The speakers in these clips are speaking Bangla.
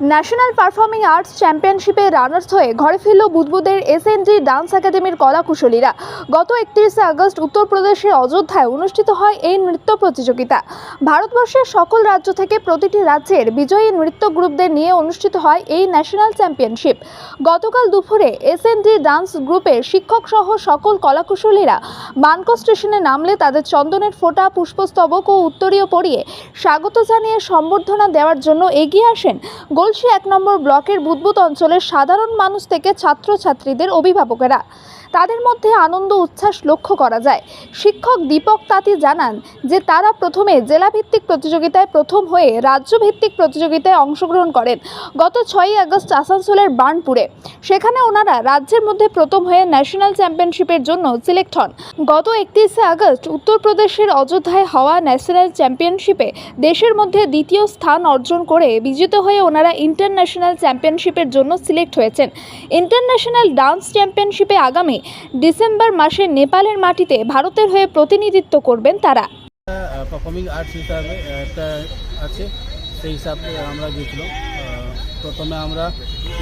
ন্যাশনাল পারফর্মিং আর্টস চ্যাম্পিয়নশিপে রানার্স হয়ে ঘরে ফিরল বুদবুদের এসএনজি ডান্স একাডেমির কলাকুশলীরা। গত একত্রিশে আগস্ট উত্তরপ্রদেশের অযোধ্যায় অনুষ্ঠিত হয় এই নৃত্য প্রতিযোগিতা। ভারতবর্ষের সকল রাজ্য থেকে প্রতিটি রাজ্যের বিজয়ী নৃত্য গ্রুপদের নিয়ে অনুষ্ঠিত হয় এই ন্যাশনাল চ্যাম্পিয়নশিপ। গতকাল দুপুরে এসএনজি ডান্স গ্রুপের শিক্ষক সহ সকল কলাকুশলীরা মানকো স্টেশনে নামলে তাদের চন্দনের ফোঁটা, পুষ্পস্তবক ও উত্তরীয় পরিয়ে স্বাগত জানিয়ে সম্বর্ধনা দেওয়ার জন্য এগিয়ে আসেন গলসি এক নম্বর ব্লকের বুদবুদ অঞ্চলের সাধারণ মানুষ থেকে ছাত্রছাত্রীদের অভিভাবকেরা। তাদের মধ্যে আনন্দ উচ্ছ্বাস লক্ষ্য করা যায়। শিক্ষক দীপক তাঁতি জানান যে তারা প্রথমে জেলাভিত্তিক প্রতিযোগিতায় প্রথম হয়ে রাজ্যভিত্তিক প্রতিযোগিতায় অংশগ্রহণ করেন গত ছয়ই আগস্ট আসানসোলের বার্নপুরে। সেখানে ওনারা রাজ্যের মধ্যে প্রথম হয়ে ন্যাশনাল চ্যাম্পিয়নশিপের জন্য সিলেক্ট হন। গত একত্রিশে আগস্ট উত্তরপ্রদেশের অযোধ্যায় হওয়া ন্যাশনাল চ্যাম্পিয়নশিপে দেশের মধ্যে দ্বিতীয় স্থান অর্জন করে বিজিত হয়ে ওনারা ইন্টারন্যাশনাল চ্যাম্পিয়নশিপের জন্য সিলেক্ট হয়েছেন। ইন্টারন্যাশনাল ডান্স চ্যাম্পিয়নশিপে আগামী ডিসেম্বর মাসে নেপালের মাটিতে ভারতের হয়ে প্রতিনিধিত্ব করবেন তারা। হিসাবে একটা আছে, সেই হিসাবে আমরা গিয়েছিলাম প্রথমে আমরা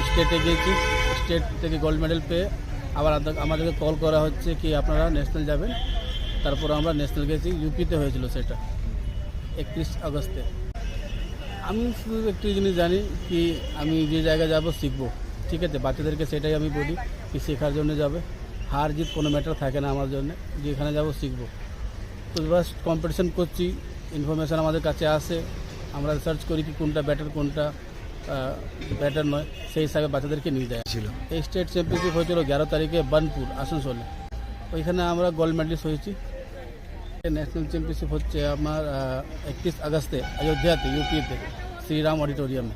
স্টেটে গিয়েছি স্টেট থেকে গোল্ড মেডেল পেয়ে আবার আমাদেরকে কল করা হচ্ছে কি আপনারা ন্যাশনাল যাবেন। তারপর আমরা ন্যাশনাল গেছি ইউপিতে হয়েছিল সেটা, একত্রিশ আগস্টে। আমি শুধু একটি জিনিস জানি কি আমি যে জায়গায় যাব শিখব, ঠিক আছে? বাচ্চাদেরকে সেটাই আমি বলি, কি শেখার জন্য যাবে। হার জিত কোনো ম্যাটার থাকে না আমার জন্য। যেখানে যাব শিখব। তো বাস কম্পিটিশন করছি। ইনফরমেশান আমাদের কাছে আসে। আমরা সার্চ করি কি কোনটা ব্যাটার কোনটা ব্যাটার নয়। সেই হিসাবে বাচ্চাদেরকে নিয়ে যায়। ছিল। এই স্টেট চ্যাম্পিয়নশিপ হয়েছিল এগারো তারিখে বার্নপুর আসানসোলে। ওইখানে আমরা গোল্ড মেডেলিস্ট হয়েছি। ন্যাশনাল চ্যাম্পিয়নশিপ হচ্ছে আমার একত্রিশ আগস্টে অযোধ্যাতে ইউপিতে শ্রীরাম অডিটোরিয়ামে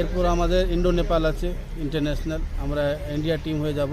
এরপর আমাদের ইন্ডো নেপাল আছে ইন্টারন্যাশনাল আমরা ইন্ডিয়া টিম হয়ে যাব।